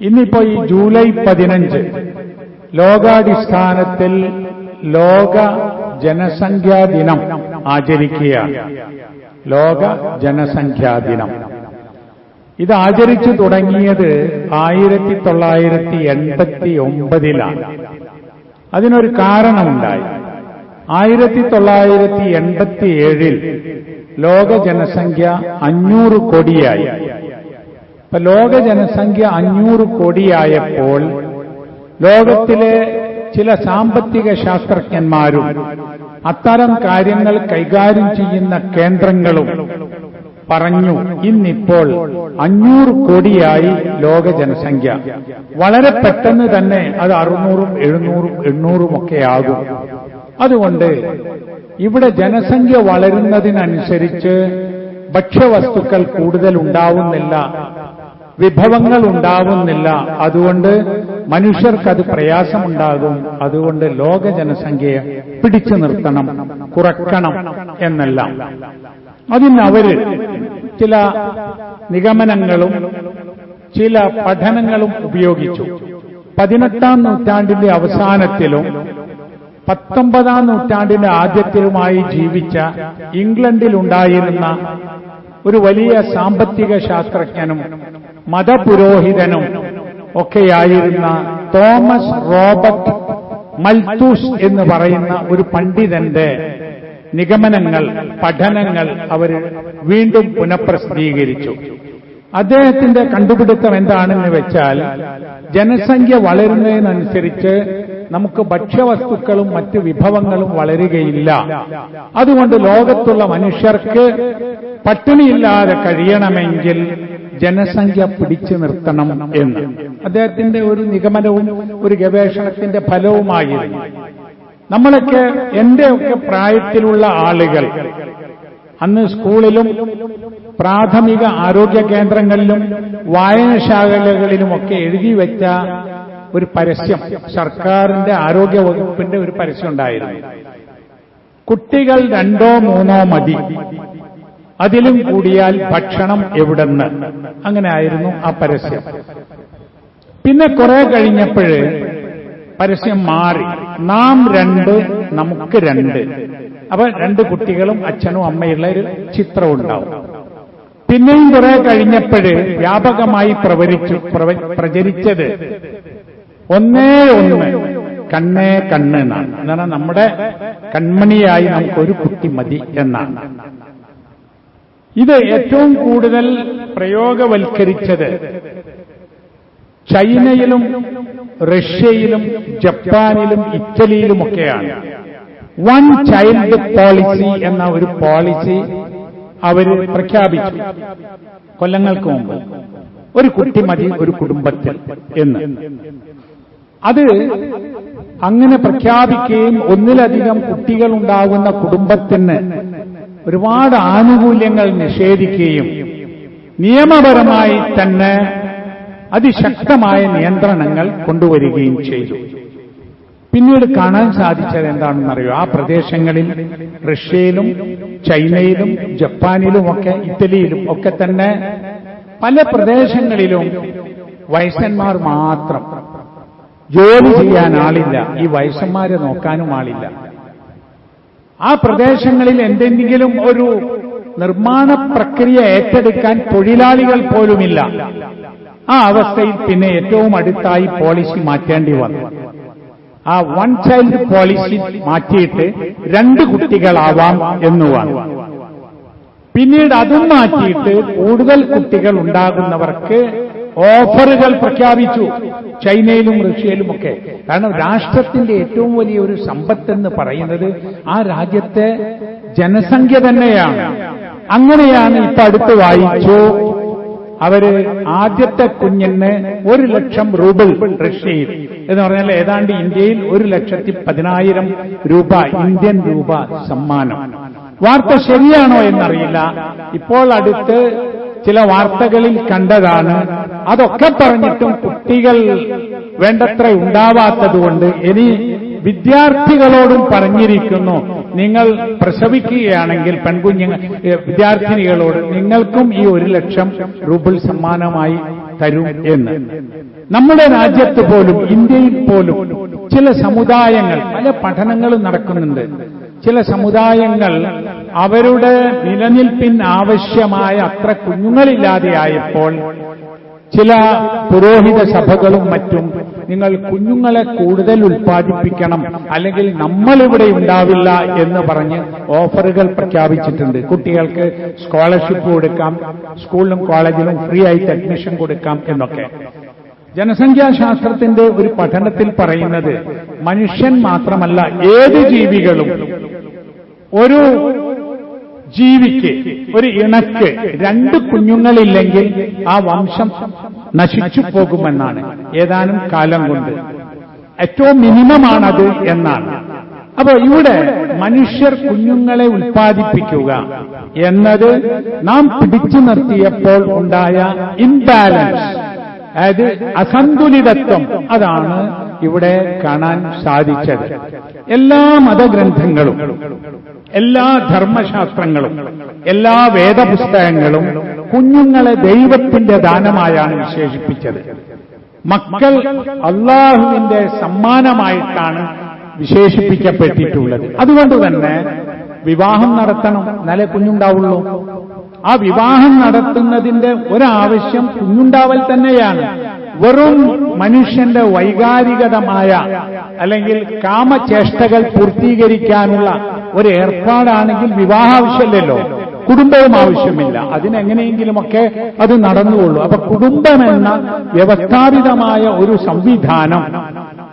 ഇന്നിപ്പോ ഈ ജൂലൈ പതിനഞ്ച് ലോകാടിസ്ഥാനത്തിൽ ലോക ജനസംഖ്യാ ദിനം ആചരിക്കുകയാണ് ലോക ജനസംഖ്യാ ദിനം. ഇത് ആചരിച്ചു തുടങ്ങിയത് ആയിരത്തി തൊള്ളായിരത്തി എൺപത്തി ഒമ്പതിലാണ് അതിനൊരു കാരണമുണ്ടായി. ആയിരത്തി തൊള്ളായിരത്തി എൺപത്തി ഏഴിൽ ലോക ജനസംഖ്യ അഞ്ഞൂറ് കോടിയായി. ഇപ്പൊ ലോക ജനസംഖ്യ അഞ്ഞൂറ് കോടിയായപ്പോൾ ലോകത്തിലെ ചില സാമ്പത്തിക ശാസ്ത്രജ്ഞന്മാരും അത്തരം കാര്യങ്ങൾ കൈകാര്യം ചെയ്യുന്ന കേന്ദ്രങ്ങളും പറഞ്ഞു ഇന്നിപ്പോൾ അഞ്ഞൂറ് കോടിയായി ലോക ജനസംഖ്യ വളരെ പെട്ടെന്ന് തന്നെ അത് അറുന്നൂറും എഴുന്നൂറും എണ്ണൂറും ഒക്കെ ആകും. അതുകൊണ്ട് ഇവിടെ ജനസംഖ്യ വളരുന്നതിനനുസരിച്ച് ഭക്ഷ്യവസ്തുക്കൾ കൂടുതൽ ഉണ്ടാവുന്നില്ല. വിഭവങ്ങൾ ഉണ്ടാവുന്നില്ല അതുകൊണ്ട് മനുഷ്യർക്കത് പ്രയാസമുണ്ടാകും. അതുകൊണ്ട് ലോക ജനസംഖ്യയെ പിടിച്ചു നിർത്തണം കുറക്കണം എന്നല്ല. അതിനവര് ചില നിഗമനങ്ങളും ചില പഠനങ്ങളും ഉപയോഗിച്ചു. പതിനെട്ടാം നൂറ്റാണ്ടിന്റെ അവസാനത്തിലും പത്തൊമ്പതാം നൂറ്റാണ്ടിന്റെ ആദ്യത്തിലുമായി ജീവിച്ച ഇംഗ്ലണ്ടിലുണ്ടായിരുന്ന ഒരു വലിയ സാമ്പത്തിക ശാസ്ത്രജ്ഞനും മതപുരോഹിതനും ഒക്കെയായിരുന്ന തോമസ് റോബർട്ട് മൽത്തൂസ് എന്ന് പറയുന്ന ഒരു പണ്ഡിതന്റെ നിഗമനങ്ങൾ പഠനങ്ങൾ അവർ വീണ്ടും പുനഃപ്രസിദ്ധീകരിച്ചു. അദ്ദേഹത്തിന്റെ കണ്ടുപിടുത്തം എന്താണെന്ന് വെച്ചാൽ ജനസംഖ്യ വളരുന്നതിനനുസരിച്ച് നമുക്ക് ഭക്ഷ്യവസ്തുക്കളും മറ്റ് വിഭവങ്ങളും വളരുകയില്ല. അതുകൊണ്ട് ലോകത്തുള്ള മനുഷ്യർക്ക് പട്ടിണിയില്ലാതെ കഴിയണമെങ്കിൽ ജനസംഖ്യ പിടിച്ചു നിർത്തണം എന്ന്. അദ്ദേഹത്തിന്റെ ഒരു നിഗമനവും ഒരു ഗവേഷണത്തിന്റെ ഫലവുമായിരുന്നു. നമ്മളൊക്കെ എന്റെയൊക്കെ പ്രായത്തിലുള്ള ആളുകൾ അന്ന് സ്കൂളിലും പ്രാഥമിക ആരോഗ്യ കേന്ദ്രങ്ങളിലും വായനശാലകളിലുമൊക്കെ എഴുതി വെച്ച ഒരു പരസ്യം സർക്കാരിന്റെ ആരോഗ്യ വകുപ്പിന്റെ ഒരു പരസ്യം ഉണ്ടായിരുന്നു. കുട്ടികൾ രണ്ടോ മൂന്നോ മതി. അതിലും കൂടിയാൽ ഭക്ഷണം എവിടെന്ന്. അങ്ങനെ ആയിരുന്നു ആ പരസ്യം. പിന്നെ കുറെ കഴിഞ്ഞപ്പോഴ് പരസ്യം മാറി. നാം രണ്ട് നമുക്ക് രണ്ട്. അപ്പൊ രണ്ട് കുട്ടികളും അച്ഛനും അമ്മയുള്ള ഒരു ചിത്രം ഉണ്ടാവും. പിന്നെയും കുറെ കഴിഞ്ഞപ്പോഴ് വ്യാപകമായി പ്രവരിച്ചു പ്രചരിച്ചത് ഒന്നേ ഒന്ന് കണ്ണേ കണ്ണ് എന്നാണ്. എന്നാണ് നമ്മുടെ കൺമണിയായി നമുക്കൊരു കുട്ടി മതി എന്നാണ്. ഇത് ഏറ്റവും കൂടുതൽ പ്രയോഗവൽക്കരിച്ചത് ചൈനയിലും റഷ്യയിലും ജപ്പാനിലും ഇറ്റലിയിലുമൊക്കെയാണ്. വൺ ചൈൽഡ് പോളിസി എന്ന ഒരു പോളിസി അവർ പ്രഖ്യാപിച്ചു കൊല്ലങ്ങൾക്ക് മുമ്പ്. ഒരു കുട്ടി മതി ഒരു കുടുംബത്തിൽ എന്ന്. അത് അങ്ങനെ പ്രഖ്യാപിക്കുകയും ഒന്നിലധികം കുട്ടികളുണ്ടാകുന്ന കുടുംബത്തിന് ഒരുപാട് ആനുകൂല്യങ്ങൾ നിഷേധിക്കുകയും നിയമപരമായി തന്നെ അതിശക്തമായ നിയന്ത്രണങ്ങൾ കൊണ്ടുവരികയും ചെയ്തു. പിന്നീട് കാണാൻ സാധിച്ചത് എന്താണെന്നറിയോ? ആ പ്രദേശങ്ങളിൽ റഷ്യയിലും ചൈനയിലും ജപ്പാനിലുമൊക്കെ ഇറ്റലിയിലും ഒക്കെ തന്നെ പല പ്രദേശങ്ങളിലും വയസ്സന്മാർ മാത്രം ജോലി ചെയ്യാൻ ആളില്ല. ഈ വയസ്സന്മാരെ നോക്കാനും ആളില്ല. ആ പ്രദേശങ്ങളിൽ എന്തെങ്കിലും ഒരു നിർമ്മാണ പ്രക്രിയ ഏറ്റെടുക്കാൻ തൊഴിലാളികൾ പോലുമില്ല. ആ അവസ്ഥയിൽ പിന്നെ ഏറ്റവും അടുത്തായി പോളിസി മാറ്റേണ്ടി വന്നു. ആ വൺ ചൈൽഡ് പോളിസി മാറ്റിയിട്ട് രണ്ട് കുട്ടികളാവാം എന്നുമാണ് പിന്നീട് അതും മാറ്റിയിട്ട് കൂടുതൽ കുട്ടികൾ ഉണ്ടാകുന്നവർക്ക് ഓഫറുകൾ പ്രഖ്യാപിച്ചു. ചൈനയിലും റഷ്യയിലും ഒക്കെ കാരണം രാഷ്ട്രത്തിന്റെ ഏറ്റവും വലിയ ഒരു സമ്പത്ത് എന്ന് പറയുന്നത് ആ രാജ്യത്തെ ജനസംഖ്യ തന്നെയാണ്. അങ്ങനെയാണ് ഇപ്പൊ അടുത്ത് വായിച്ചു. അവർ ആദ്യത്തെ കുഞ്ഞിന് ഒരു ലക്ഷം റൂബിൾ റഷ്യയിൽ. എന്ന് പറഞ്ഞാൽ ഏതാണ്ട് ഇന്ത്യയിൽ ഒരു ലക്ഷത്തി പതിനായിരം രൂപ ഇന്ത്യൻ രൂപ സമ്മാനം. വാർത്ത ശരിയാണോ എന്നറിയില്ല. ഇപ്പോൾ അടുത്ത് ചില വാർത്തകളിൽ കണ്ടതാണ്. അതൊക്കെ പറഞ്ഞിട്ടും കുട്ടികൾ വേണ്ടത്ര ഉണ്ടാവാത്തതുകൊണ്ട് ഇനി വിദ്യാർത്ഥികളോടും പറഞ്ഞിരിക്കുന്നു. നിങ്ങൾ പ്രസവിക്കുകയാണെങ്കിൽ പെൺകുഞ്ഞു വിദ്യാർത്ഥിനികളോട് നിങ്ങൾക്കും ഈ ഒരു ലക്ഷം റൂബിൾ സമ്മാനമായി തരും എന്ന്. നമ്മുടെ രാജ്യത്ത് പോലും ഇന്ത്യയിൽ പോലും ചില സമുദായങ്ങൾ പല പഠനങ്ങളും നടക്കുന്നുണ്ട്. ചില സമുദായങ്ങൾ അവരുടെ നിലനിൽപ്പിന് ആവശ്യമായ അത്ര കുഞ്ഞുങ്ങളില്ലാതെയായപ്പോൾ ചില പുരോഹിത സഭകളും മറ്റും നിങ്ങൾ കുഞ്ഞുങ്ങളെ കൂടുതൽ ഉൽപ്പാദിപ്പിക്കണം അല്ലെങ്കിൽ നമ്മളിവിടെ ഉണ്ടാവില്ല എന്ന് പറഞ്ഞ് ഓഫറുകൾ പ്രഖ്യാപിച്ചിട്ടുണ്ട്. കുട്ടികൾക്ക് സ്കോളർഷിപ്പ് കൊടുക്കാം സ്കൂളിലും കോളേജിലും ഫ്രീ ആയിട്ട് അഡ്മിഷൻ കൊടുക്കാം എന്നൊക്കെ. ജനസംഖ്യാശാസ്ത്രത്തിന്റെ ഒരു പഠനത്തിൽ പറയുന്നത് മനുഷ്യൻ മാത്രമല്ല ഏത് ജീവികളും ഒരു ജീവിക്ക്. ഒരു ഇണക്ക്. രണ്ട് കുഞ്ഞുങ്ങളില്ലെങ്കിൽ ആ വംശം നശിച്ചു പോകുമെന്നാണ്. ഏതാനും കാലം കൊണ്ട്. ഏറ്റവും മിനിമമാണത് എന്നാണ്. അപ്പൊ ഇവിടെ മനുഷ്യർ കുഞ്ഞുങ്ങളെ ഉൽപ്പാദിപ്പിക്കുക എന്നത് നാം പിടിച്ചു നിർത്തിയപ്പോൾ ഉണ്ടായ ഇംബാലൻസ് അതായത് അസന്തുലിതത്വം. അതാണ് ഇവിടെ കാണാൻ സാധിച്ചത്. എല്ലാ മതഗ്രന്ഥങ്ങളും. എല്ലാ ധർമ്മശാസ്ത്രങ്ങളും എല്ലാ വേദപുസ്തകങ്ങളും കുഞ്ഞുങ്ങളെ ദൈവത്തിന്റെ ദാനമായാണ് വിശേഷിപ്പിച്ചത്. മക്കൾ അള്ളാഹുവിന്റെ സമ്മാനമായിട്ടാണ് വിശേഷിപ്പിക്കപ്പെട്ടിട്ടുള്ളത്. അതുകൊണ്ട് തന്നെ വിവാഹം നടത്തണം നല്ല കുഞ്ഞുണ്ടാവുള്ളൂ. ആ വിവാഹം നടത്തുന്നതിന്റെ ഒരാവശ്യം കുഞ്ഞുണ്ടാവൽ തന്നെയാണ്. വെറും മനുഷ്യന്റെ വൈകാരികതമായ അല്ലെങ്കിൽ കാമചേഷ്ടകൾ പൂർത്തീകരിക്കാനുള്ള ഒരു ഏർപ്പാടാണെങ്കിൽ വിവാഹ ആവശ്യമില്ലല്ലോ. കുടുംബവും ആവശ്യമില്ല. അതിനെങ്ങനെയെങ്കിലുമൊക്കെ അത് നടന്നുകൊള്ളൂ. അപ്പൊ കുടുംബമെന്ന വ്യവസ്ഥാപിതമായ ഒരു സംവിധാനം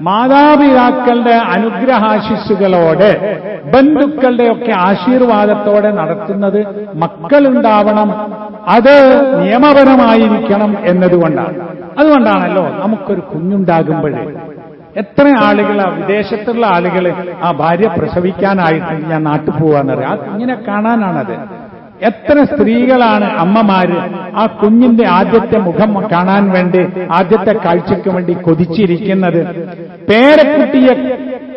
മാതാപിതാക്കളുടെ അനുഗ്രഹാശിസ്സുകളോടെ ബന്ധുക്കളുടെയൊക്കെ ആശീർവാദത്തോടെ നടത്തുന്നത് മക്കളുണ്ടാവണം അത് നിയമപരമായിരിക്കണം എന്നതുകൊണ്ടാണ്. അതുകൊണ്ടാണല്ലോ നമുക്കൊരു കുഞ്ഞുണ്ടാകുമ്പോഴേ എത്ര ആളുകൾ ആ വിദേശത്തുള്ള ആളുകൾ ആ ഭാര്യ പ്രസവിക്കാനായിട്ട് ഞാൻ നാട്ടിൽ പോവാന്നറിയാം. ഇങ്ങനെ കാണാനാണത്. എത്ര സ്ത്രീകളാണ് അമ്മമാര് ആ കുഞ്ഞിന്റെ ആദ്യത്തെ മുഖം കാണാൻ വേണ്ടി ആദ്യത്തെ കാഴ്ചയ്ക്ക് വേണ്ടി കൊതിച്ചിരിക്കുന്നത്? പേരക്കുട്ടിയെ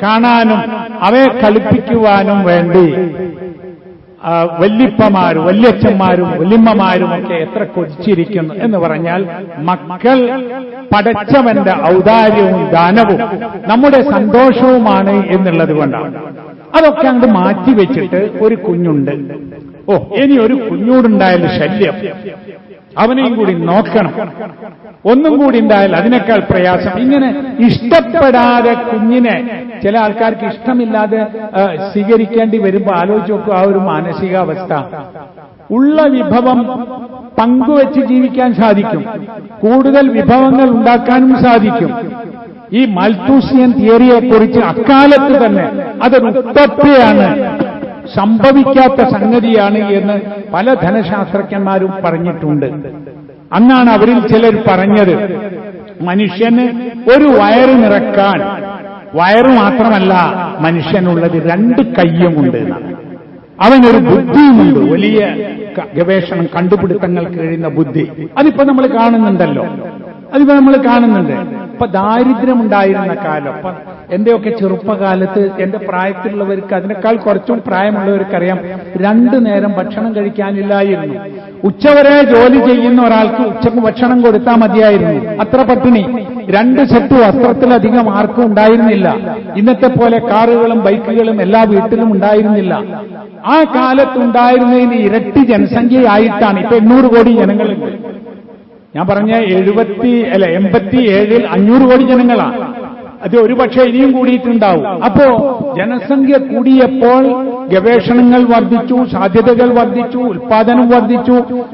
കാണാനും അവയെ കളിപ്പിക്കുവാനും വേണ്ടി വല്യപ്പമാരും വല്യച്ഛന്മാരും വല്യമ്മമാരും ഒക്കെ എത്ര കൊതിച്ചിരിക്കുന്നു എന്ന് പറഞ്ഞാൽ മക്കൾ പടച്ചവന്റെ ഔദാര്യവും ദാനവും നമ്മുടെ സന്തോഷവുമാണ് എന്നുള്ളത് കൊണ്ടാണ്. അതൊക്കെ അങ്ങോട്ട് മാറ്റിവെച്ചിട്ട് ഒരു കുഞ്ഞുണ്ട്. ഓ ഇനി ഒരു കുഞ്ഞോടുണ്ടായാലും ശല്യം. അവനെയും കൂടി നോക്കണം. ഒന്നും കൂടി ഉണ്ടായാൽ അതിനേക്കാൾ പ്രയാസം. ഇങ്ങനെ ഇഷ്ടപ്പെടാതെ കുഞ്ഞിനെ ചില ആൾക്കാർക്ക് ഇഷ്ടമില്ലാതെ സ്വീകരിക്കേണ്ടി വരുമ്പോൾ ആലോചിച്ച് നോക്കുക ആ ഒരു മാനസികാവസ്ഥ. ഉള്ള വിഭവം പങ്കുവെച്ച് ജീവിക്കാൻ സാധിക്കും. കൂടുതൽ വിഭവങ്ങൾ ഉണ്ടാക്കാനും സാധിക്കും. ഈ മൾട്ടൂസിയൻ തിയറിയെക്കുറിച്ച് അക്കാലത്ത് തന്നെ അതൊരു ഉത്തപ്തിയാണ് സംഭവിക്കാത്ത സംഗതിയാണ് എന്ന് പല ധനശാസ്ത്രജ്ഞന്മാരും പറഞ്ഞിട്ടുണ്ട്. അന്നാണ് അവരിൽ ചിലർ പറഞ്ഞത് മനുഷ്യന് ഒരു വയറ് നിറക്കാൻ വയറ് മാത്രമല്ല മനുഷ്യനുള്ളത് രണ്ട് കയ്യുമുണ്ട് എന്നാണ്. അവനൊരു ബുദ്ധിയുമുണ്ട് വലിയ ഗവേഷണം കണ്ടുപിടുത്തങ്ങൾ കഴിയുന്ന ബുദ്ധി. അതിപ്പോ നമ്മൾ കാണുന്നുണ്ടല്ലോ. അതിപ്പോ നമ്മൾ കാണുന്നുണ്ട്. ഇപ്പൊ ദാരിദ്ര്യമുണ്ടായിരുന്ന കാലം എന്റെയൊക്കെ ചെറുപ്പകാലത്ത് എന്റെ പ്രായത്തിലുള്ളവർക്ക് അതിനേക്കാൾ കുറച്ചും പ്രായമുള്ളവർക്ക് അറിയാം രണ്ടു നേരം ഭക്ഷണം കഴിക്കാനില്ലായിരുന്നു ഉച്ചവരെ ജോലി ചെയ്യുന്ന ഒരാൾക്ക് ഉച്ചയ്ക്ക് ഭക്ഷണം കൊടുത്താൽ മതിയായിരുന്നു. അത്ര പട്ടിണി. രണ്ട് സെറ്റ് വസ്ത്രത്തിലധികം ആർക്കും ഉണ്ടായിരുന്നില്ല. ഇന്നത്തെ പോലെ കാറുകളും ബൈക്കുകളും എല്ലാ വീട്ടിലും ഉണ്ടായിരുന്നില്ല. ആ കാലത്തുണ്ടായിരുന്നതിന് ഇരട്ടി ജനസംഖ്യയായിട്ടാണ് ഇപ്പൊ എണ്ണൂറ് കോടി ജനങ്ങളുണ്ട്. ഞാൻ പറഞ്ഞ എഴുപത്തി അല്ല എൺപത്തി ഏഴിൽ അഞ്ഞൂറ് കോടി ജനങ്ങളാണ്. അത് ഒരുപക്ഷെ ഇനിയും കൂടിയിട്ടുണ്ടാവും. അപ്പോ ജനസംഖ്യ കൂടിയപ്പോൾ ഗവേഷണങ്ങൾ വർദ്ധിച്ചു സാധ്യതകൾ വർദ്ധിച്ചു ഉൽപാദനം വർദ്ധിച്ചു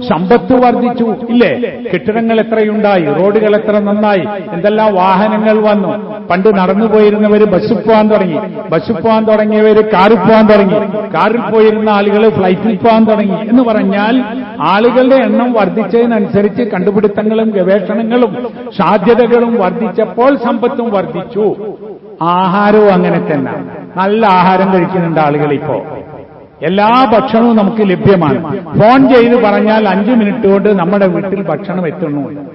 സമ്പത്ത് വർദ്ധിച്ചു. ഇല്ലേ? കെട്ടിടങ്ങൾ എത്രയുണ്ടായി? റോഡുകൾ എത്ര നന്നായി? എന്തെല്ലാം വാഹനങ്ങൾ വന്നു? പണ്ട് നടന്നു പോയിരുന്നവർ ബസ്സിൽ പോകാൻ തുടങ്ങി. ബസ്സിൽ പോകാൻ തുടങ്ങിയവർ കാറിൽ പോകാൻ തുടങ്ങി. കാറിൽ പോയിരുന്ന ആളുകൾ ഫ്ലൈറ്റിൽ പോകാൻ തുടങ്ങി. എന്ന് പറഞ്ഞാൽ ആളുകളുടെ എണ്ണം വർദ്ധിച്ചതിനനുസരിച്ച് കണ്ടുപിടുത്തങ്ങളും ഗവേഷണങ്ങളും സാധ്യതകളും വർദ്ധിച്ചപ്പോൾ സമ്പത്തും വർദ്ധിച്ചു. ആഹാരവും അങ്ങനെ തന്നെ. നല്ല ആഹാരം കഴിക്കുന്നുണ്ട് ആളുകൾ ഇപ്പോ. എല്ലാ ഭക്ഷണവും നമുക്ക് ലഭ്യമാണ്. ഫോൺ ചെയ്ത് പറഞ്ഞാൽ അഞ്ചു മിനിറ്റ് കൊണ്ട് നമ്മുടെ വീട്ടിൽ ഭക്ഷണം എത്തുന്നു.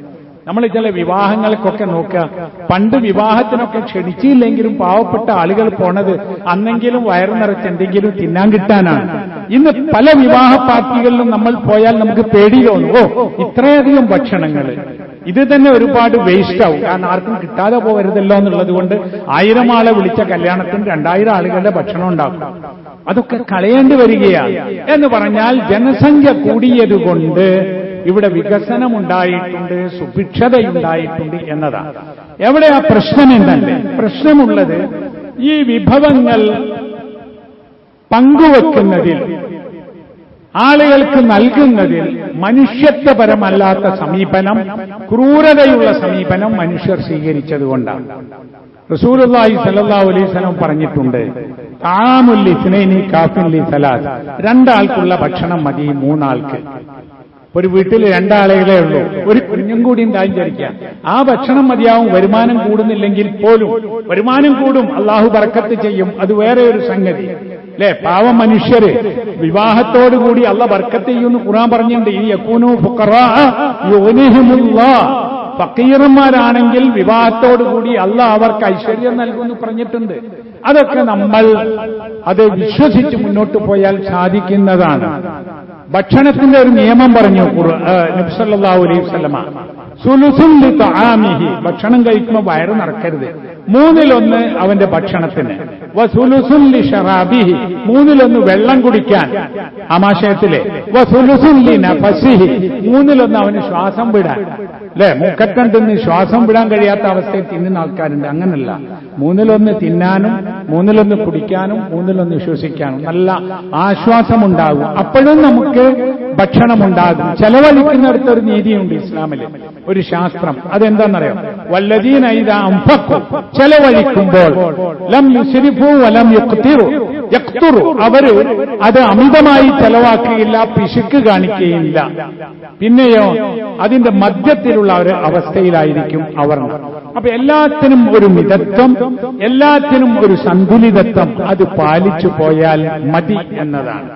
നമ്മൾ ചില വിവാഹങ്ങൾക്കൊക്കെ നോക്കുക. പണ്ട് വിവാഹത്തിനൊക്കെ ക്ഷണിച്ചില്ലെങ്കിലും പാവപ്പെട്ട ആളുകൾ പോണത് അന്നെങ്കിലും വയറു നിറച്ച് എന്തെങ്കിലും തിന്നാൻ കിട്ടാനാണ്. ഇന്ന് പല വിവാഹ പാർട്ടികളിലും നമ്മൾ പോയാൽ നമുക്ക് പേടി തോന്നും. ഓ ഇത്രയധികം ഭക്ഷണങ്ങൾ. ഇത് തന്നെ ഒരുപാട് വേസ്റ്റ് ആവും. കാരണം ആർക്കും കിട്ടാതെ പോകരുതല്ലോ എന്നുള്ളത് കൊണ്ട് ആയിരം ആളെ വിളിച്ച കല്യാണത്തിന് രണ്ടായിരം ആളുകളുടെ ഭക്ഷണം ഉണ്ടാകും അതൊക്കെ കളയേണ്ടി വരികയാണ്. എന്ന് പറഞ്ഞാൽ ജനസംഖ്യ കൂടിയതുകൊണ്ട് ഇവിടെ വികസനമുണ്ടായിട്ടുണ്ട് സുഭിക്ഷതയുണ്ടായിട്ടുണ്ട് എന്നതാണ്. എവിടെ ആ പ്രശ്നം എന്നല്ലേ പ്രശ്നമുള്ളത് ഈ വിഭവങ്ങൾ പങ്കുവെക്കുന്നതിൽ ആളുകൾക്ക് നൽകുന്നതിൽ മനുഷ്യത്വപരമല്ലാത്ത സമീപനം ക്രൂരതയുള്ള സമീപനം മനുഷ്യർ സ്വീകരിച്ചതുകൊണ്ടാണ്. റസൂലി അലൈഹി വസല്ലം പറഞ്ഞിട്ടുണ്ട് താമുല്ലി ഇസ്നൈനി കാഫിൻ ലി സലാസ്. രണ്ടാൾക്കുള്ള ഭക്ഷണം മതി മൂന്നാൾക്ക്. ഒരു വീട്ടിൽ രണ്ടാളുകളേ ഉള്ളൂ. ഒരു കുഞ്ഞും കൂടി ഉണ്ടായി വിചാരിക്കുക ആ ഭക്ഷണം മതിയാവും വരുമാനം കൂടുന്നില്ലെങ്കിൽ പോലും. വരുമാനം കൂടും അള്ളാഹു പറക്കത്ത് ചെയ്യും. അത് വേറെ ഒരു സംഗതി. അല്ലെ? പാവം മനുഷ്യര് വിവാഹത്തോടുകൂടി അള്ള ബർക്കത്ത് ചെയ്യുമെന്ന് ഖുറാൻ പറഞ്ഞിട്ടുണ്ട്. ഈ ഫക്കീറന്മാരാണെങ്കിൽ വിവാഹത്തോടുകൂടി അല്ല അവർക്ക് ഐശ്വര്യം നൽകുമെന്ന് പറഞ്ഞിട്ടുണ്ട്. അതൊക്കെ നമ്മൾ അത് വിശ്വസിച്ച് മുന്നോട്ട് പോയാൽ സാധിക്കുന്നതാണ്. ഭക്ഷണത്തിന്റെ ഒരു നിയമം പറഞ്ഞു നബ്സല്ലാ അലൈഹി സ്വലമ തൊആമിഹി ഭക്ഷണം കഴിക്കുമ്പോൾ വയറ് നിറക്കരുത്. മൂന്നിലൊന്ന് അവന്റെ ഭക്ഷണത്തിന്. മൂന്നിലൊന്ന് വെള്ളം കുടിക്കാൻ ആമാശയത്തിലെ. നഫസിഹി. മൂന്നിലൊന്ന് അവന് ശ്വാസം വിടാൻ. അല്ലെ? മുക്കറ്റണ്ടിന്ന് ശ്വാസം വിടാൻ കഴിയാത്ത അവസ്ഥയിൽ തിന്നുന്ന ആൾക്കാരുണ്ട്. അങ്ങനല്ല. മൂന്നിലൊന്ന് തിന്നാനും മൂന്നിലൊന്ന് കുടിക്കാനും മൂന്നിലൊന്ന് ശ്വസിക്കാനും നല്ല ആശ്വാസമുണ്ടാകും. അപ്പോഴും നമുക്ക് ഭക്ഷണമുണ്ടാകും. ചെലവഴിക്കുന്നിടത്ത് ഒരു നീതിയുണ്ട് ഇസ്ലാമിൽ ഒരു ശാസ്ത്രം. അതെന്താണെന്നറിയാം വല്ലതീന ഇത് അംഫക്കും ചെലവഴിക്കുമ്പോൾ ലം വലം അവർ അത് അമിതമായി ചെലവാക്കുകയില്ല പിശുക്ക് കാണിക്കുകയില്ല. പിന്നെയോ അതിന്റെ മധ്യത്തിലുള്ള ഒരു അവസ്ഥയിലായിരിക്കും അവർ. അപ്പൊ എല്ലാത്തിനും ഒരു മിതത്വം എല്ലാത്തിനും ഒരു സന്തുലിതത്വം. അത് പാലിച്ചു പോയാൽ മതി എന്നതാണ്.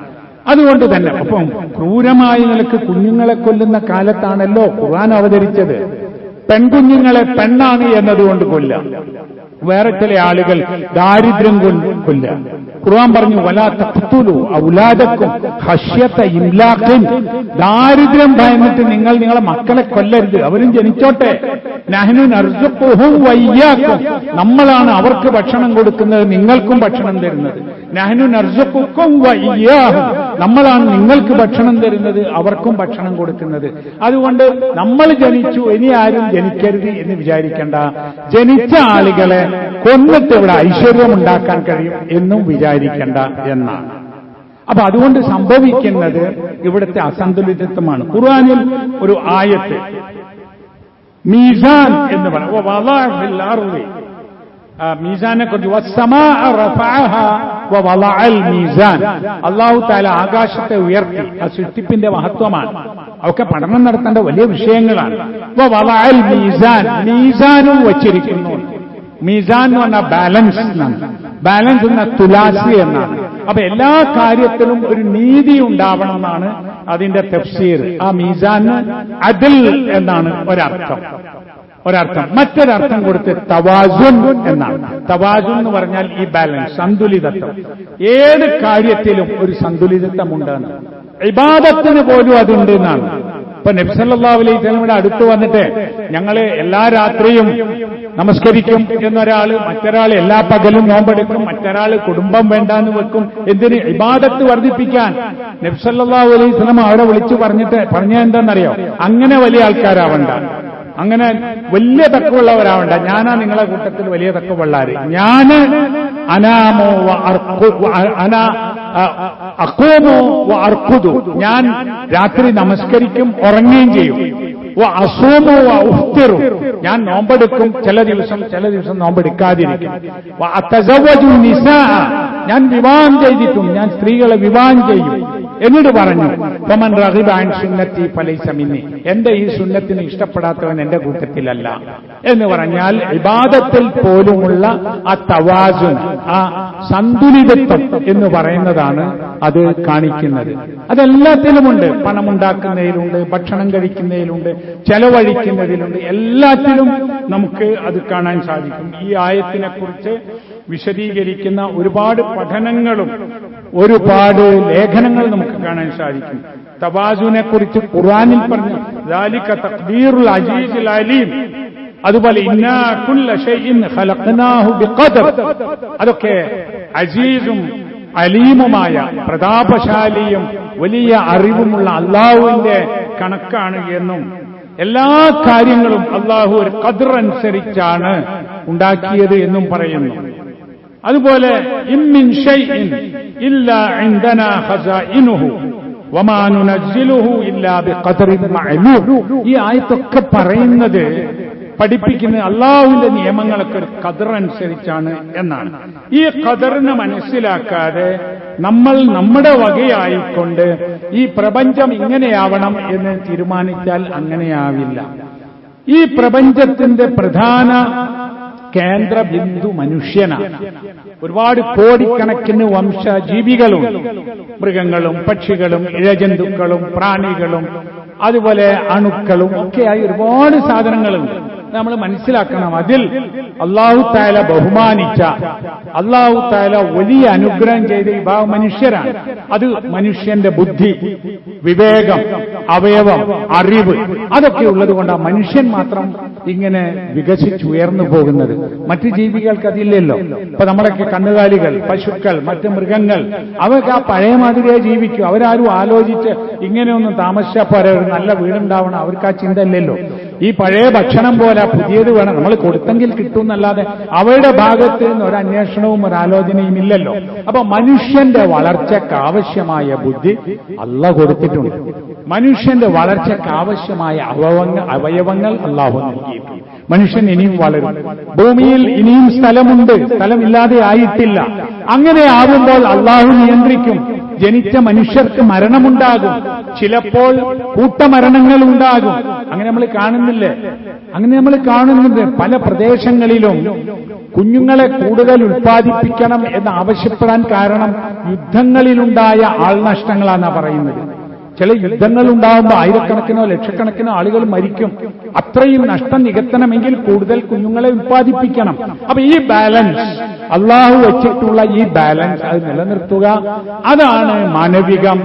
അതുകൊണ്ട് തന്നെ അപ്പം ക്രൂരമായ നിലയ്ക്ക് കുഞ്ഞുങ്ങളെ കൊല്ലുന്ന കാലത്താണല്ലോ ഖുർആൻ അവതരിച്ചത്. പെൺകുഞ്ഞുങ്ങളെ പെണ്ണാണ് എന്നതുകൊണ്ട് കൊല്ല. വേറെ ചില ആളുകൾ ദാരിദ്ര്യം കൊണ്ട് കൊല്ല. ഖുർആൻ പറഞ്ഞു ഇംലാഖിൻ. ദാരിദ്ര്യം ഭയന്നിട്ട് നിങ്ങൾ നിങ്ങളെ മക്കളെ കൊല്ലരുത് അവരും ജനിച്ചോട്ടെ. നമ്മളാണ് അവർക്ക് ഭക്ഷണം കൊടുക്കുന്നത് നിങ്ങൾക്കും ഭക്ഷണം തരുന്നത്. നഹ്നു നർസുഖുക്കും വയ്യാഹും. നമ്മളാണ് നിങ്ങൾക്ക് ഭക്ഷണം തരുന്നത് അവർക്കും ഭക്ഷണം കൊടുക്കുന്നത്. അതുകൊണ്ട് നമ്മൾ ജനിച്ചു ഇനി ആരും ജനിക്കരുത് എന്ന് വിചാരിക്കേണ്ട. ജനിച്ച ആളുകളെ കൊന്നിട്ട് ഇവിടെ ഐശ്വര്യം ഉണ്ടാക്കാൻ കഴിയും എന്നും വിചാരിക്കേണ്ട എന്നാണ്. അപ്പൊ അതുകൊണ്ട് സംഭവിക്കുന്നത് ഇവിടുത്തെ അസന്തുലിതത്വമാണ്. ഖുർആാനിൽ ഒരു ആയത്ത് മീസാൻ എന്ന് പറയും മീസാനെ കുറിച്ച് മീസാൻ. അള്ളാഹു താല ആകാശത്തെ ഉയർത്തി. ആ സൃഷ്ടിപ്പിന്റെ മഹത്വമാണ്. അതൊക്കെ പഠനം നടത്തേണ്ട വലിയ വിഷയങ്ങളാണ്. മീസാൻ. മീസാനും വച്ചിരിക്കുന്നു. മീസാൻ എന്ന് പറഞ്ഞാൽ ബാലൻസ് എന്നാണ്. ബാലൻസ് എന്ന തുലാസി എന്നാണ്. അപ്പൊ എല്ലാ കാര്യത്തിലും ഒരു നീതി ഉണ്ടാവണം എന്നാണ് അതിന്റെ തഫ്സീർ. ആ മീസാൻ അതിൽ എന്നാണ് ഒരർത്ഥം. ഒരർത്ഥം. മറ്റൊരർത്ഥം കൊടുത്ത് തവാജുൻ എന്നാണ്. തവാസുൻ എന്ന് പറഞ്ഞാൽ ഈ ബാലൻസ് സന്തുലിതത്വം. ഏത് കാര്യത്തിലും ഒരു സന്തുലിതത്വം ഉണ്ടെന്ന് ഇബാദത്തിന് പോലും അതുണ്ട് എന്നാണ്. ഇപ്പൊ നബ്സല്ലാ അലൈഹി സ്വലമിയുടെ അടുത്ത് വന്നിട്ട് ഞങ്ങൾ എല്ലാ രാത്രിയും നമസ്കരിക്കും എന്നൊരാൾ മറ്റൊരാൾ എല്ലാ പകലും നോമ്പെടുക്കും മറ്റൊരാൾ കുടുംബം വേണ്ടാന്ന് വെക്കും. എന്തിന്? ഇബാദത്ത് വർദ്ധിപ്പിക്കാൻ. നബ്സല്ലാ അലൈഹി സ്വലം അവരെ വിളിച്ചു പറഞ്ഞിട്ട് പറഞ്ഞ എന്താണെന്നറിയോ അങ്ങനെ വലിയ ആൾക്കാരാവണ്ട. അങ്ങനെ വലിയ തക്കമുള്ളവരാവണ്ട ഞാനാ നിങ്ങളെ കൂട്ടത്തിൽ വലിയ തക്കമുള്ളാര് ഞാൻ അനാമോ അനാ അക്കോമോ അർക്കുതു ഞാൻ രാത്രി നമസ്കരിക്കും ഉറങ്ങുകയും ചെയ്യും. അസോമോ ഉഫ്തിറു. ഞാൻ നോമ്പെടുക്കും ചില ദിവസം ചില ദിവസം നോമ്പെടുക്കാതിരിക്കും. ഞാൻ വിവാഹം ചെയ്തിട്ടും ഞാൻ സ്ത്രീകളെ വിവാഹം ചെയ്യും. എന്നിട്ട് പറഞ്ഞു പമൻ റഹിബാൻ സുന്നത്തി ഫലൈസമിന്നി എന്റെ ഈ സുന്നത്തിന് ഇഷ്ടപ്പെടാത്തവൻ എന്റെ കൂട്ടത്തിലല്ല എന്ന് പറഞ്ഞാൽ ഇബാദത്തിൽ പോലുമുള്ള ആ തവാസുൻ ആ സന്തുലിതത്വം എന്ന് പറയുന്നതാണ് അത് കാണിക്കുന്നത്. അതെല്ലാത്തിലുമുണ്ട്. പണമുണ്ടാക്കുന്നതിലുണ്ട് ഭക്ഷണം കഴിക്കുന്നതിലുണ്ട് ചെലവഴിക്കുന്നതിലുണ്ട്. എല്ലാത്തിലും നമുക്ക് അത് കാണാൻ സാധിക്കും. ഈ ആയത്തിനെ കുറിച്ച് വിശദീകരിക്കുന്ന ഒരുപാട് പഠനങ്ങളും ഒരുപാട് ലേഖനങ്ങൾ നമുക്ക് കാണാൻ സാധിക്കും. തബാസുവിനെ കുറിച്ച് ഖുറാനിൽ പറഞ്ഞു ദാലിക തഖ്ദീറുൽ അജീസുൽ അലീം. അതുപോലെ അതൊക്കെ അജീസും അലീമുമായ പ്രതാപശാലിയും വലിയ അറിവുമുള്ള അള്ളാഹുവിന്റെ കണക്കാണ് എന്നും എല്ലാ കാര്യങ്ങളും അള്ളാഹു ഒരു കതിർ അനുസരിച്ചാണ് ഉണ്ടാക്കിയത് എന്നും പറയുന്നു. അതുപോലെ ഈ ആയത്തൊക്കെ പറയുന്നത് പഠിപ്പിക്കുന്ന അള്ളാഹുവിന്റെ നിയമങ്ങളൊക്കെ ഒരു ഖദർ അനുസരിച്ചാണ് എന്നാണ്. ഈ ഖദറിനെ മനസ്സിലാക്കാതെ നമ്മൾ നമ്മുടെ വകയായിക്കൊണ്ട് ഈ പ്രപഞ്ചം ഇങ്ങനെയാവണം എന്ന് തീരുമാനിച്ചാൽ അങ്ങനെയാവില്ല. ഈ പ്രപഞ്ചത്തിന്റെ പ്രധാന കേന്ദ്ര ബിന്ദു മനുഷ്യനാണ് ഒരുപാട് കോടിക്കണക്കിന് വംശജീവികളുണ്ട് മൃഗങ്ങളും പക്ഷികളും ഇഴജന്തുക്കളും പ്രാണികളും അതുപോലെ അണുക്കളും ഒക്കെയായി ഒരുപാട് സാധനങ്ങളുണ്ട്. നമ്മൾ മനസ്സിലാക്കണം. അതിൽ അള്ളാഹു താല ബഹുമാനിച്ച അള്ളാഹു താല വലിയ അനുഗ്രഹം ചെയ്ത വിഭാഗം മനുഷ്യരാണ്. അത് മനുഷ്യന്റെ ബുദ്ധി വിവേകം അവയവം അറിവ് അതൊക്കെ ഉള്ളത് കൊണ്ടാണ് മനുഷ്യൻ മാത്രം ഇങ്ങനെ വികസിച്ചുയർന്നു പോകുന്നത്. മറ്റ് ജീവികൾക്ക് അതില്ലല്ലോ ഇപ്പൊ നമ്മളൊക്കെ കന്നുകാലികൾ പശുക്കൾ മറ്റ് മൃഗങ്ങൾ അവർക്ക് ആ പഴയ മാതിരിയെ ജീവിക്കും. അവരാരും ആലോചിച്ച് ഇങ്ങനെയൊന്നും താമസിച്ചാൽ ഒരു നല്ല വീടുണ്ടാവണം. അവർക്ക് ആ ചിന്ത ഇല്ലല്ലോ ഈ പഴയ ഭക്ഷണം പോലെ പുതിയത് വേണം. നമ്മൾ കൊടുത്തെങ്കിൽ കിട്ടും എന്നല്ലാതെ അവരുടെ ഭാഗത്ത് നിന്ന് ഒരു അന്വേഷണവും ഒരു ആലോചനയും ഇല്ലല്ലോ. അപ്പൊ മനുഷ്യന്റെ വളർച്ചയ്ക്ക് ആവശ്യമായ ബുദ്ധി അല്ല കൊടുത്തിട്ടുണ്ട്. മനുഷ്യന്റെ വളർച്ചയ്ക്ക് ആവശ്യമായ അവയവങ്ങൾ അവയവങ്ങൾ അള്ളാഹു മനുഷ്യൻ ഇനിയും വളരും. ഭൂമിയിൽ ഇനിയും സ്ഥലമുണ്ട്. സ്ഥലമില്ലാതെ ആയിട്ടില്ല. അങ്ങനെ ആവുമ്പോൾ അള്ളാഹു നിയന്ത്രിക്കും. ജനിച്ച മനുഷ്യർക്ക് മരണമുണ്ടാകും. ചിലപ്പോൾ കൂട്ടമരണങ്ങൾ ഉണ്ടാകും അങ്ങനെ നമ്മൾ കാണുന്നില്ലേ? അങ്ങനെ നമ്മൾ കാണുന്നുണ്ട് പല പ്രദേശങ്ങളിലും കുഞ്ഞുങ്ങളെ കൂടുതൽ ഉൽപ്പാദിപ്പിക്കണം എന്ന് ആവശ്യപ്പെടാൻ കാരണം യുദ്ധങ്ങളിലുണ്ടായ ആൾനഷ്ടങ്ങളാണ് പറയുന്നത്. ചില യുദ്ധങ്ങൾ ഉണ്ടാകുമ്പോൾ ആയിരക്കണക്കിനോ ലക്ഷക്കണക്കിനോ ആളുകൾ മരിക്കും. അത്രയും നഷ്ടം നികത്തണമെങ്കിൽ കൂടുതൽ കുഞ്ഞുങ്ങളെ ഉൽപ്പാദിപ്പിക്കണം. അപ്പൊ ഈ ബാലൻസ് അള്ളാഹു വെച്ചിട്ടുള്ള ഈ ബാലൻസ് അത് നിലനിർത്തുക. അതാണ് മാനവികം.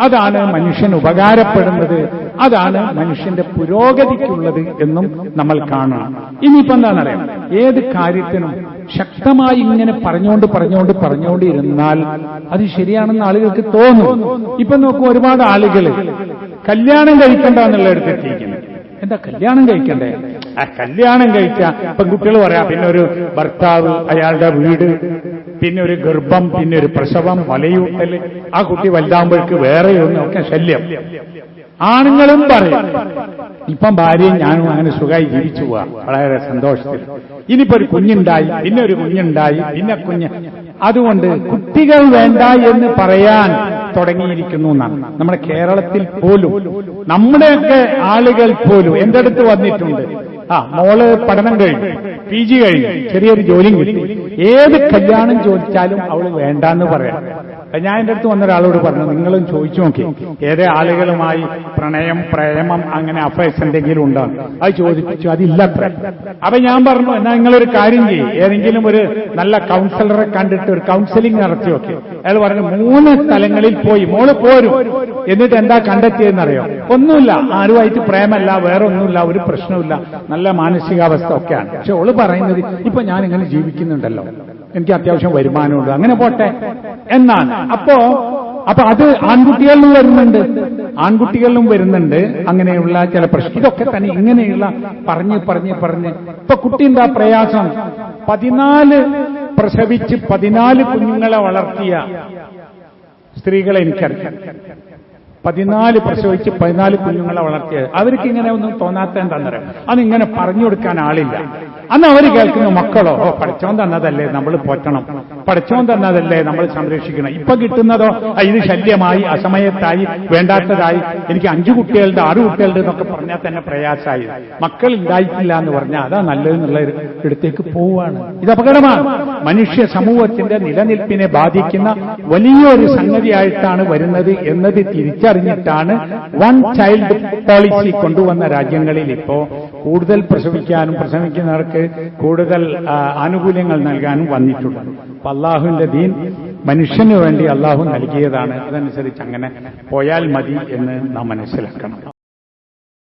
അതാണ് മനുഷ്യൻ ഉപകാരപ്പെടുന്നത്. അതാണ് മനുഷ്യന്റെ പുരോഗതിക്കുള്ളത് എന്നും നമ്മൾ കാണണം. ഇനിയിപ്പോ എന്താണെന്നറിയാം? ഏത് കാര്യത്തിനും ശക്തമായി ഇങ്ങനെ പറഞ്ഞുകൊണ്ട് പറഞ്ഞുകൊണ്ട് പറഞ്ഞുകൊണ്ട് ഇരുന്നാൽ അത് ശരിയാണെന്ന് ആളുകൾക്ക് തോന്നും. ഇപ്പൊ നോക്കും ഒരുപാട് ആളുകൾ കല്യാണം കഴിക്കണ്ട എന്നുള്ള എടുത്തെത്തിയിരിക്കുന്നത് എന്താ കല്യാണം കഴിക്കണ്ടേ? ആ കല്യാണം കഴിച്ച കുട്ടികൾ പറയാം പിന്നെ ഒരു ഭർത്താവ് അയാളുടെ വീട് പിന്നെ ഒരു ഗർഭം പിന്നെ ഒരു പ്രസവം വലയൂട്ടൽ. ആ കുട്ടി വലുതാകുമ്പോഴേക്ക് വേറെ ഒക്കെ ശല്യം. ആണുങ്ങളും പറയും. ഇപ്പം ഭാര്യയും ഞാനും അങ്ങനെ സുഖമായി ജീവിച്ചു പോവാ. വളരെ സന്തോഷത്തിൽ. ഇനിയിപ്പോ ഒരു കുഞ്ഞുണ്ടായി പിന്നെ ഒരു കുഞ്ഞുണ്ടായി പിന്നെ കുഞ്ഞ്. അതുകൊണ്ട് കുട്ടികൾ വേണ്ട എന്ന് പറയാൻ തുടങ്ങിയിരിക്കുന്നു എന്നാണ്. നമ്മുടെ കേരളത്തിൽ പോലും നമ്മുടെയൊക്കെ ആളുകൾ പോലും എന്റെ അടുത്ത് വന്നിട്ടുണ്ട്? ആ മോൾ പഠനം കഴിഞ്ഞു പി ജി കഴിഞ്ഞു ചെറിയൊരു ജോലിയും കിട്ടി. ഏത് കല്യാണം ചോദിച്ചാലും അവൾ വേണ്ടാന്ന് പറയാം. ഞാൻ എന്റെ അടുത്ത് വന്ന ഒരാളോട് പറഞ്ഞു നിങ്ങളും ചോദിച്ചു നോക്കി. ഏത് ആളുകളുമായി പ്രണയം പ്രേമം അങ്ങനെ അഫയേഴ്സ് എന്തെങ്കിലും ഉണ്ടോ? അത് ചോദിപ്പിച്ചു അതില്ലത്ര അപ്പൊ ഞാൻ പറഞ്ഞു എന്നാ നിങ്ങളൊരു കാര്യം ചെയ്യും. ഏതെങ്കിലും ഒരു നല്ല കൗൺസിലറെ കണ്ടിട്ട് ഒരു കൗൺസിലിംഗ് നടത്തി നോക്കി. അയാൾ പറഞ്ഞു മൂന്ന് സ്ഥലങ്ങളിൽ പോയി. മോൾ പോരും. എന്നിട്ട് എന്താ കണ്ടെത്തിയെന്നറിയോ ഒന്നുമില്ല. ആരുമായിട്ട് പ്രേമല്ല വേറെ ഒന്നുമില്ല ഒരു പ്രശ്നമില്ല നല്ല മാനസികാവസ്ഥ ഒക്കെയാണ്. പക്ഷെ ഓൾ പറയുന്നത് ഇപ്പൊ ഞാൻ ഇങ്ങനെ ജീവിക്കുന്നുണ്ടല്ലോ. എനിക്ക് അത്യാവശ്യം വരുമാനമുണ്ട്. അങ്ങനെ പോട്ടെ. എന്നാണ്. അപ്പോ അപ്പൊ അത് ആൺകുട്ടികളിലും വരുന്നുണ്ട്. ആൺകുട്ടികളിലും വരുന്നുണ്ട്. അങ്ങനെയുള്ള ചില പ്രശ്നം. ഇതൊക്കെ തന്നെ ഇങ്ങനെയുള്ള പറഞ്ഞ് പറഞ്ഞ് പറഞ്ഞ്. ഇപ്പൊ കുട്ടി എന്താ പ്രയാസം? പതിനാല് പ്രസവിച്ച് പതിനാല് കുഞ്ഞുങ്ങളെ വളർത്തിയ സ്ത്രീകളെ എനിക്കറിയാം. പതിനാല് പ്രസവിച്ച് പതിനാല് കുഞ്ഞുങ്ങളെ വളർത്തിയത്. അവർക്ക് ഇങ്ങനെ ഒന്നും തോന്നാത്ത എന്താണെന്നറിയാം അതിങ്ങനെ പറഞ്ഞു കൊടുക്കാൻ ആളില്ല. അന്ന് അവർ കേൾക്കുന്നു മക്കളോ? ഓ പഠിച്ചോൻ തന്നതല്ലേ? നമ്മൾ പോറ്റണം. പഠിച്ചോൻ തന്നതല്ലേ നമ്മൾ സംരക്ഷിക്കണം. ഇപ്പൊ കിട്ടുന്നതോ ഇത് ശല്യമായി അസമയത്തായി വേണ്ടാത്തതായി എനിക്ക് അഞ്ചു കുട്ടികളുടെ ആറ് കുട്ടികളുടെ എന്നൊക്കെ പറഞ്ഞാൽ തന്നെ പ്രയാസമായി. മക്കൾ ഉണ്ടായിട്ടില്ല എന്ന് പറഞ്ഞാൽ അതാ നല്ലതെന്നുള്ള ഇടത്തേക്ക് പോവാണ്. ഇത് അപകടമാണ്. മനുഷ്യ സമൂഹത്തിന്റെ നിലനിൽപ്പിനെ ബാധിക്കുന്ന വലിയൊരു സംഗതിയായിട്ടാണ് വരുന്നത് എന്നത് തിരിച്ചറിഞ്ഞിട്ടാണ് വൺ ചൈൽഡ് പോളിസി കൊണ്ടുവന്ന രാജ്യങ്ങളിൽ ഇപ്പോ കൂടുതൽ പ്രസവിക്കാനും പ്രസവിക്കുന്നവർക്ക് കൂടുതൽ ആനുകൂല്യങ്ങൾ നൽകാനും വന്നിട്ടുണ്ട്. അപ്പൊ അള്ളാഹുവിന്റെ ദീൻ മനുഷ്യന് വേണ്ടി അള്ളാഹു നൽകിയതാണ്. അതനുസരിച്ച് അങ്ങനെ പോയാൽ മതി എന്ന് നാം മനസ്സിലാക്കണം.